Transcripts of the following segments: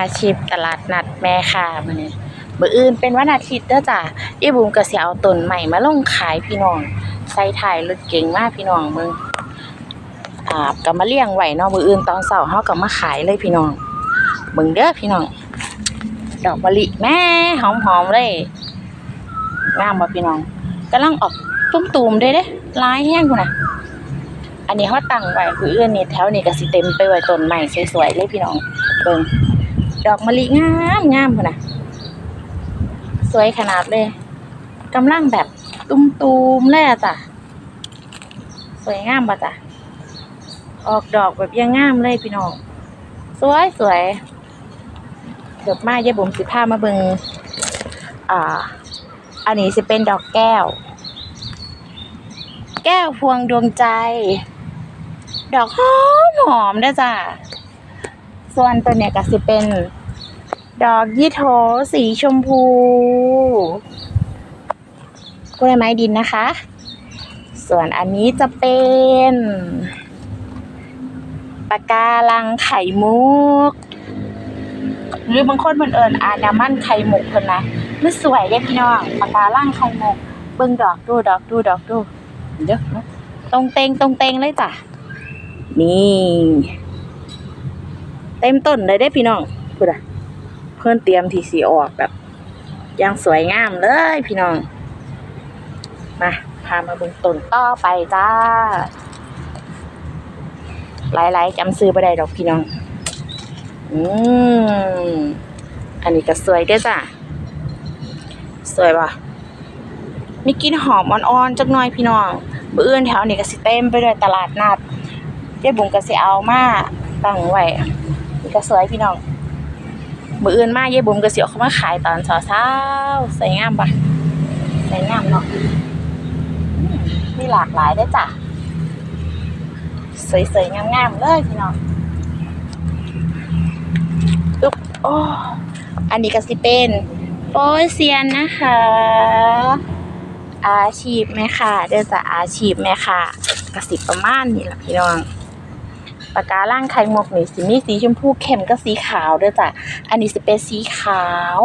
อาชีพตลาดนัดแม่ค่ะมื้อนี้มื้ออื่นเป็นวันอาทิตย์เด้อจ้ะอีบุ๋มก็สิเอาต้นใหม่มาลงขายพี่น้อง ใส่ถ่ายรถเก๋งมาพี่น้องมึงอ่าก็มาเลี้ยงไว้เนาะมื้ออื่นตอนเช้าเฮาก็มาขายเลยพี่น้องเบิ่งเด้อพี่น้อง ดอกมะลิแม่หอมๆเลยงามบ่พี่น้องกำลังออกตุ้มๆเด้เด้ลายแห้งพุ่นน่ะอันนี้เขาตั้งไว้คืออื่นนี่แถวนี้ก็สิเต็มไปไว้ต้นใหม่สวยๆเลยพี่น้องเบิ่ง ดอกมะลิงามงามพุ่นน่ะ สวยขนาดเลยกำลังแบบตุ้มๆเลยอะจ้ะ สวยงามป่ะจ้ะ ออกดอกแบบยังงามเลยพี่น้อง สวยสวยเดี๋ยวมาเย่บุ๋มสิพามาเบิงอ่า อันนี้สิเป็นดอกแก้ว แก้วพวงดวงใจ ดอกหอมหอมเด้จ้ะ ส่วนตัวเนี้ยก็สิเป็น ดอกยี่โถสีชมพูกล้วยไม้ดินนะคะ ส่วนอันนี้จะเป็นปากกาลังไข่มุก หรือบางคนเพิ่นเอิ้นอานามันไข่มุกเพิ่นนะมันสวยเด้พี่น้องปากกาลังไข่มุก เบิ่งดอกดูดอกดูดอกดูเด้อตรงเตงตรงเตงเลยจ้ะนี่ เต็มต้นเลยเด้พี่น้องพูดอะ เพิ่อนเตรียมที่สีออกแบบอย่างสวยงามเลยพี่น้อง มาพามาเบิ่งต้นต่อไปจ้า หลายๆจำซื้อบ่ได้ดอกพี่น้อง อืมอันนี้ก็สวยด้อจ้ะ สวยปะมีกลิ่นหอมอ่อนๆจักหน่อยพี่น้องมื้ออื่นแถวนี้ก็สิเต็มไปด้วยตลาดนัดเจ๊บุ๋มก็สิเอามาตั้งไว้นี่ก็สวยพี่น้อง มืออื่นมาเย้บุ๋มก็สิเอาเขามาขายตอนเช้าๆสวยงามปะใสวยงามเนาะมีหลากหลายเด้จ้ะสวยๆงามๆเลยพี่น้องอุ๊บโอ้อันนี้ก็สิเป็นโปเซียนนะคะ อาชีพแม่ค่ะเดี๋ยวจะอาชีพแม่ค่ะกสิประมาณนี้แหละพี่น้อง ปากกาล่างไข่มุกนี่สิมีสีชมพูเข้มกับสีขาวเด้อจ้ะ อันนี้สิเป็นสีขาว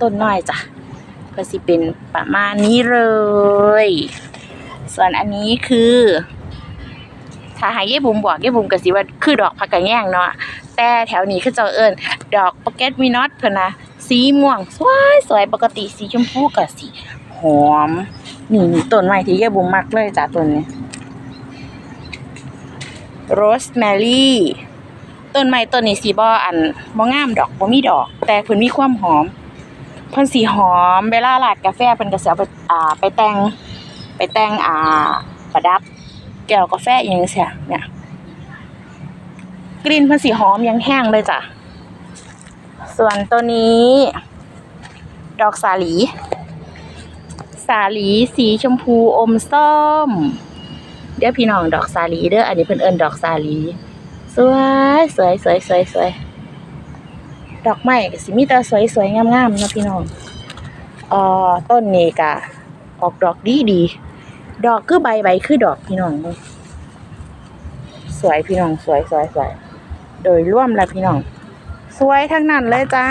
ต้นน้อยจ้ะก็สิเป็นประมาณนี้เลย ส่วนอันนี้คือ ถ้าให้เย่บุ๋มบอกเย่บุ๋มก็สิว่าคือดอกผักกะแง่งเนาะแต่แถวนี้คือเจ้าเอิ้นดอกโปเกตมีนอตเพิ่นนะสีม่วงสวยสวยปกติสีชมพูก็สีหอมนี่ต้นไม้ที่แกบุมมักเลยจ้ะต้นนี้ โรสแมรี่ต้นไม้ต้นนี้สีบ่อันบ่งามดอกบ่มีดอก แต่เพิ่นมีความหอมเพิ่นสีหอมเวลาราดกาแฟเพิ่นก็สิเอาไปอ่าไปแต่งไปแต่งอ่าประดับ แก้วกาแฟอีหยังจั่งซี้เนี่ยกลิ่นเพิ่นสีหอมยังแห้งเลยจ้ะส่วนตัวนี้ ดอกสาลี สาลีสีชมพูอมส้ม เดี๋ยวพี่น้องดอกสาลีเด้ออันนี้เพิ่นเอิ้นดอกสาลีสวยสวยสวยสวยสวยดอกไม้ก็สิมีแต่สวยสวยงามๆนะพี่น้องเอ่อต้นนี้ก็ออกดอกดีดีดอกคือใบใบคือดอกพี่น้องสวยพี่น้องสวยสวยสวยโดยรวมแล้วพี่น้อง สวยทั้งนั้นเลยจ้า